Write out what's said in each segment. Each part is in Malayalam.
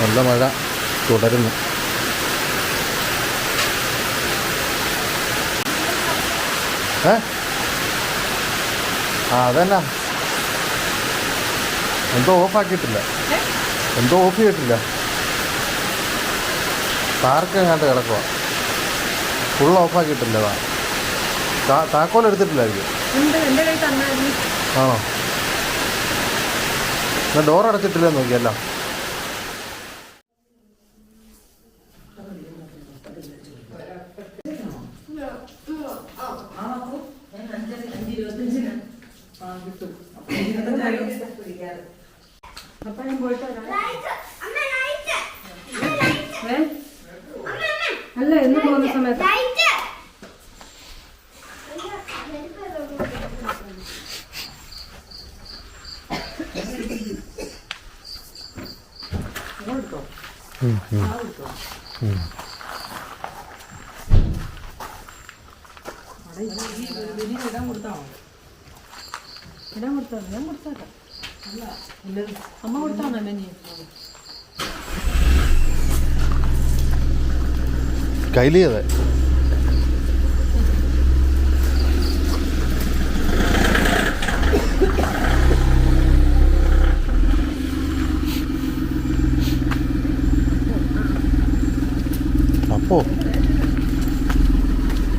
നല്ല മഴ തുടരുന്നു. ഏ? ആ അതന്നെ. എന്തോ ഓഫാക്കിയിട്ടില്ല. എന്തോ ഓഫ് ചെയ്തിട്ടില്ല. പാർക്ക് എങ്ങാണ്ട് കിടക്കുക ഫുൾ ഓഫാക്കിയിട്ടില്ല താ. താക്കോൽ എടുത്തിട്ടില്ലായിരിക്കും. ആണോ? ഡോർ അടച്ചിട്ടില്ല നോക്കിയല്ല. അപ്പൊ ഞാൻ പോയിട്ട് വരാം? അല്ല എന്ന് പോകുന്ന സമയത്ത്. ഇടാൻ കൊടുത്തോ ഞാൻ കൊടുത്തേക്കാം അമ്മ കൊടുത്താണോ മെനി? കൈലിയതെ അപ്പോ.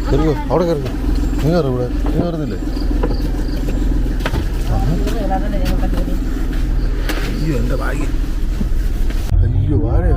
കയറിയോ അവിടെ കയറിയോ നീ കയറി ഇവിടെ. നീ കയറുന്നില്ലേ അയ്യോ എന്റെ ഭാഗ്യം. അയ്യോ ആരെയോ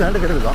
ഞാൻ കയറുക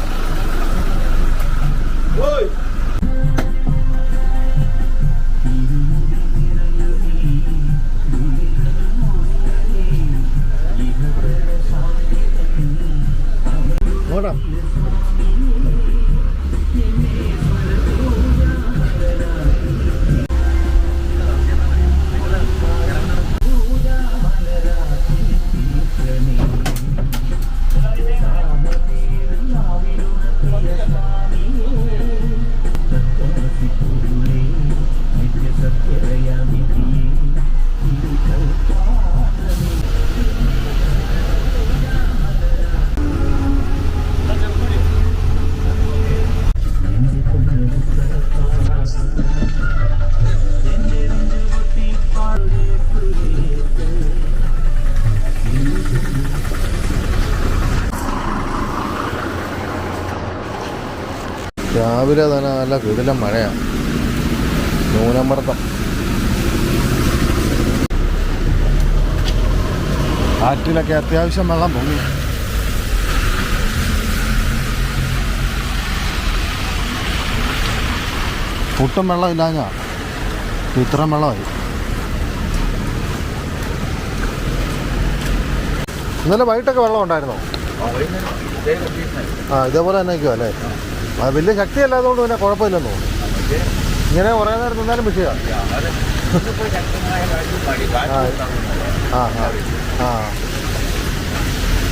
രാവിലെ തന്നെ നല്ല കിടിലം മഴയാണ് ന്യൂനമർദ്ദം. ആറ്റിലൊക്കെ അത്യാവശ്യം വെള്ളം പൊങ്ങി. ഒട്ടും വെള്ളം ഇല്ലാഞ്ഞാ ഇത്രയും വെള്ളമായി. ഇന്നലെ വൈകിട്ടൊക്കെ വെള്ളം ഉണ്ടായിരുന്നോ? ആ ഇതേപോലെ തന്നെ ആയിരിക്കും അല്ലേ ആ വലിയ ശക്തിയല്ലാത്തതുകൊണ്ട് പിന്നെ കുഴപ്പമില്ലെന്ന് തോന്നുന്നു. ഇങ്ങനെ കുറേ നേരം നിന്നാലും വിഷയമാണ് ആ ആ ആ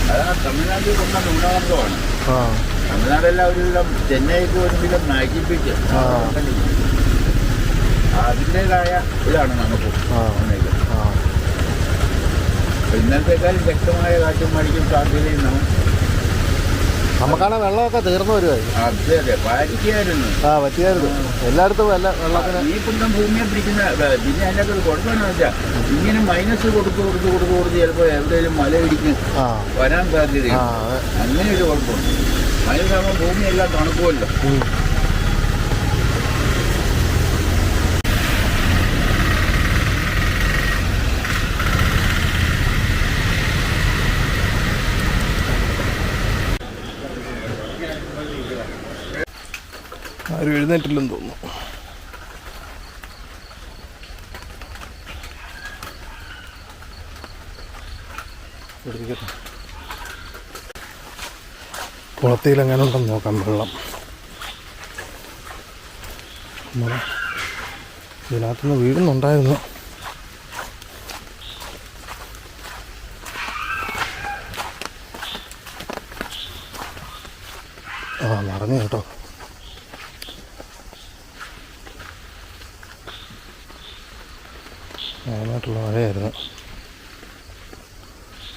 അതാണ് തമിഴ്നാട്ടിൽ കൊണ്ട ന്യൂനമർദ്ദമാണ് ആ. തമിഴ്നാടെല്ലാം ഒരുവിധം ചെന്നൈക്ക് ഒരുവിധം നയിപ്പിച്ച് ആ. അതിന്റെതായ ഇതാണ് നമുക്ക് ഇന്നലത്തേക്കാളും ശക്തമായ കാറ്റും മടിക്കും സാധ്യതയും നമുക്ക് നമുക്കാണെ വെള്ളമൊക്കെ തീർന്നു വരുവായി. അതെ അതെ. ആ പറ്റിയായിരുന്നു. എല്ലായിടത്തും വല്ല വെള്ളത്തിന് ഈ കുന്തം ഭൂമിയെ പിടിക്കുന്ന പിന്നെ അതിന്റെ അകത്ത് കുഴപ്പമെന്ന് വെച്ചാൽ ഇങ്ങനെ മൈനസ് കൊടുത്ത് കൊടുത്ത് കൊടുത്ത് കൊടുത്ത് ചിലപ്പോൾ എവിടെയെങ്കിലും മല ഇടിക്കും ആ. വരാൻ സാധ്യത അങ്ങനെ ഒരു കുഴപ്പമുണ്ട്. മൈനസ് ആകുമ്പോൾ ഭൂമിയെല്ലാം തണുക്കുമല്ലോ ആരും എഴുന്നേറ്റില്ലെന്ന് തോന്നുന്നു. കുളത്തിയിൽ എങ്ങനെ ഉണ്ടെന്ന് നോക്കാം വെള്ളം. ഇതിനകത്തുനിന്ന് വീഴുന്നുണ്ടായിരുന്നു ആ നിറഞ്ഞു കേട്ടോ നന്നായിട്ടുള്ള മഴയായിരുന്നു.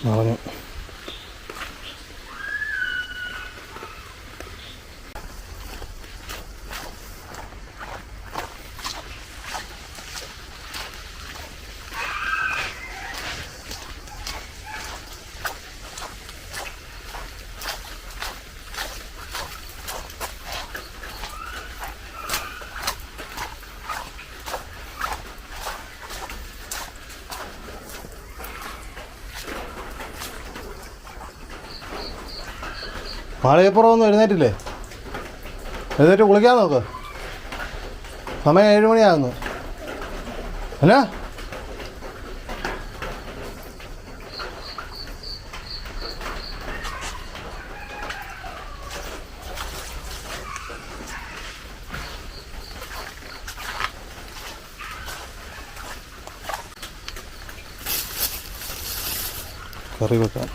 നിറഞ്ഞു മാളികപ്പുറമൊന്നും എഴുന്നേറ്റില്ലേ? എഴുന്നേറ്റ് കുളിക്കാൻ നോക്ക്. സമയം ഏഴ് മണിയാകുന്നു അല്ലേ കറി വെക്കാം.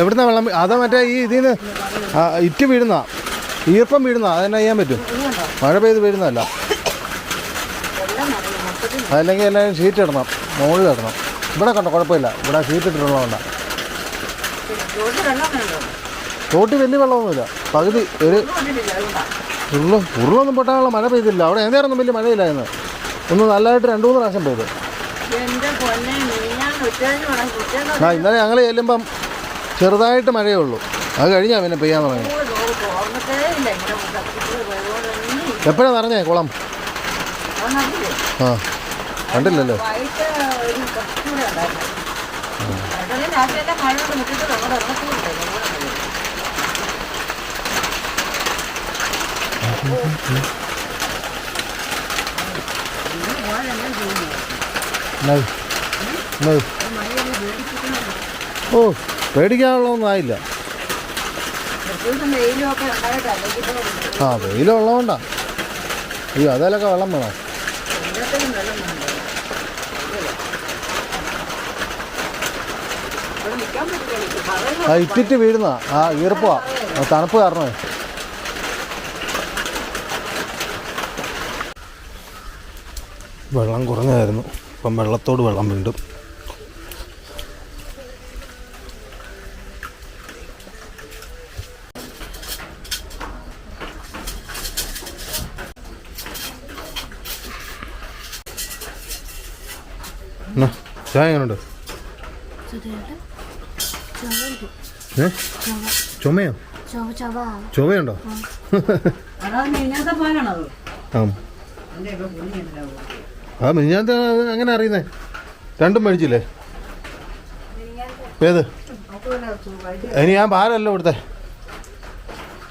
എവിടുന്നാ വെള്ളം അതാ മറ്റേ ഈ ഇതിന്ന് ഇറ്റ് വീഴുന്ന. ഈർപ്പം വീഴുന്ന. അതെന്നാ ചെയ്യാൻ പറ്റും? മഴ പെയ്ത് വീഴുന്നതല്ല. അതല്ലെങ്കിൽ എല്ലാവരും ഷീറ്റ് ഇടണം. മുകളിൽ ഇടണം. ഇവിടെ കണ്ടോ കുഴപ്പമില്ല. ഇവിടെ ഷീറ്റ് ഇട്ടിട്ടുള്ളതുകൊണ്ടാണ് തോട്ടി വലിയ വെള്ളമൊന്നുമില്ല. പകുതി ഒരു ഉരുളും ഉരുളൊന്നും പൊട്ടാനുള്ള മഴ പെയ്തില്ല. അവിടെ ഏതായിരുന്നു വലിയ മഴയില്ലായിരുന്നു. ഒന്ന് നല്ലതായിട്ട് രണ്ട് മൂന്ന് പ്രാവശ്യം പെയ്തു. ആ ഇന്നലെ ഞങ്ങൾ ചെല്ലുമ്പം ചെറുതായിട്ട് മഴയേ ഉള്ളൂ. അത് കഴിഞ്ഞാ പിന്നെ പെയ്യാൻ തുടങ്ങി. എപ്പോഴാ നിറഞ്ഞേ കുളം? ആ കണ്ടില്ലല്ലോ. ഒരു ഓ പേടിക്കാനുള്ളതൊന്നും ആയില്ല ആ വെയിലുള്ളതുകൊണ്ടാ. അയ്യോ അതിലൊക്കെ വെള്ളം വേണം? ആ ഇറ്റിറ്റ് വീഴുന്ന. ആ ഈർപ്പമാ തണുപ്പ് കാരണമേ. വെള്ളം കുറഞ്ഞായിരുന്നു ഇപ്പം വെള്ളത്തോട് വെള്ളം വീണ്ടും. ചായ എങ്ങനെയുണ്ട് ചുമയോ ചുമയുണ്ടോ ആ. ആ മിനിഞ്ഞാത്ത അങ്ങനെ അറിയുന്നേ? രണ്ടും മേടിച്ചില്ലേ? ഏത്? ഇനി ഞാൻ പാലല്ലോ ഇവിടുത്തെ.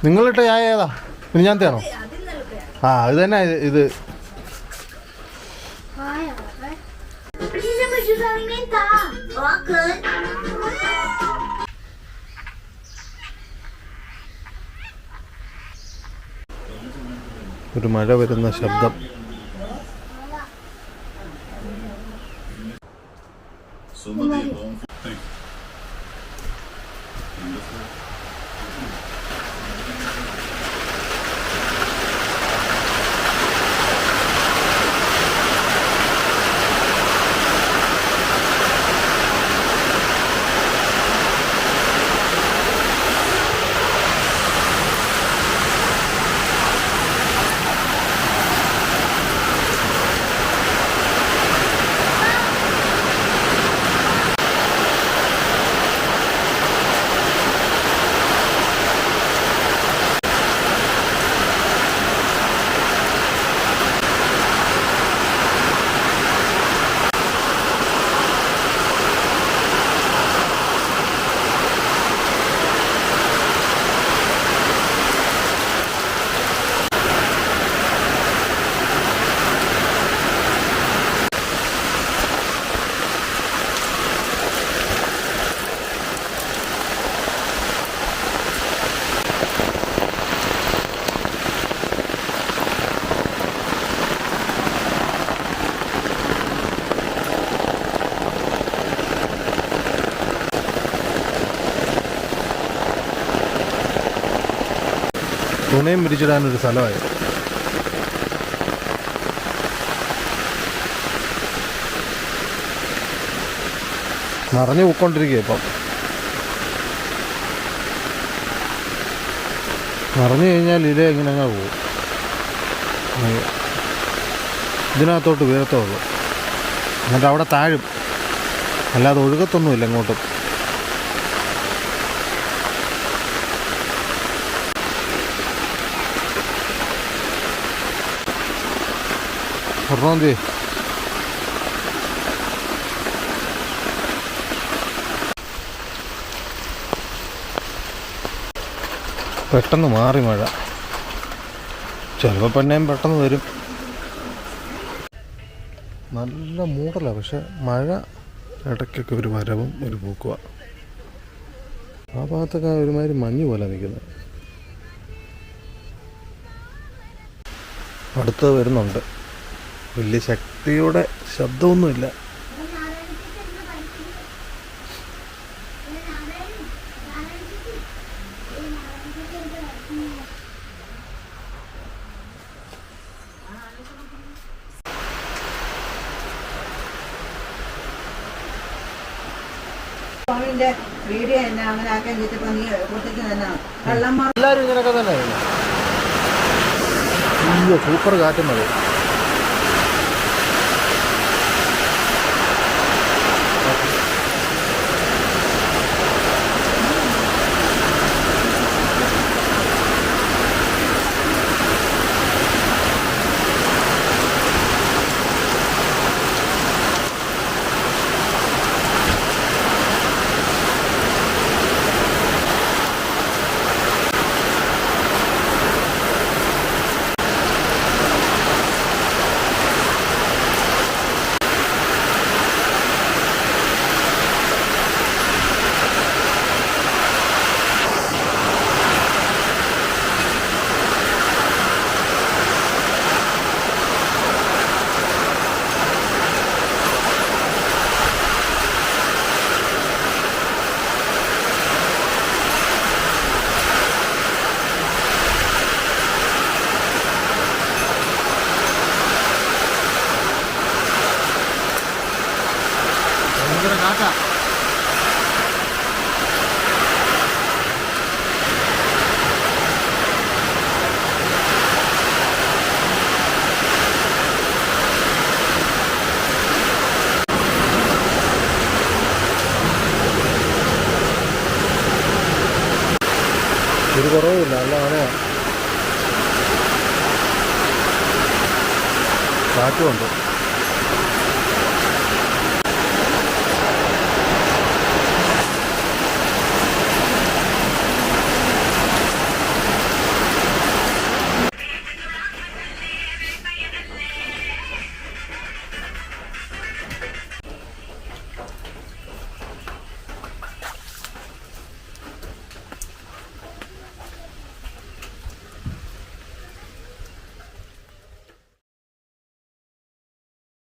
നിങ്ങളിട്ട ചായ ഏതാ? മിനിഞ്ഞാത്തയാണോ ആ അത് തന്നെ ഇത്. ഒരു മഴ വരുന്ന ശബ്ദം. Somebody, Somebody. Thank you. Wonderful. തുണിയും വിരിച്ചിടാനൊരു സ്ഥലമായി. നിറഞ്ഞു പോയിക്കൊണ്ടിരിക്കുക ഇപ്പം. നിറഞ്ഞു കഴിഞ്ഞാൽ ഇല ഇങ്ങനെ അങ്ങ് പോകും. ഇതിനകത്തോട്ട് വീഴത്തേ എന്നിട്ട് അവിടെ താഴും. അല്ലാതെ ഒഴുകത്തൊന്നുമില്ല ഇങ്ങോട്ടും. ചെയ്യ് പെട്ടെന്ന് മാറി മഴ. ചിലപ്പോൾ പെണ്ണേം പെട്ടെന്ന് വരും. നല്ല മൂടല പക്ഷെ മഴ ഇടയ്ക്കൊക്കെ ഒരു വരവും ഒരു പൂക്കുക ആ ഭാഗത്തൊക്കെ ഒരുമാതിരി മഞ്ഞ് പോലെ നിൽക്കുന്നത് അടുത്ത് വരുന്നുണ്ട്. വലിയ ശക്തിയുടെ ശബ്ദമൊന്നുമില്ല. എല്ലാരും ഇങ്ങനെയൊക്കെ തന്നെ അയ്യോ സൂപ്പർ കാറ്റും ഒരു കുറവുമില്ല നല്ല കാറ്റുമുണ്ട്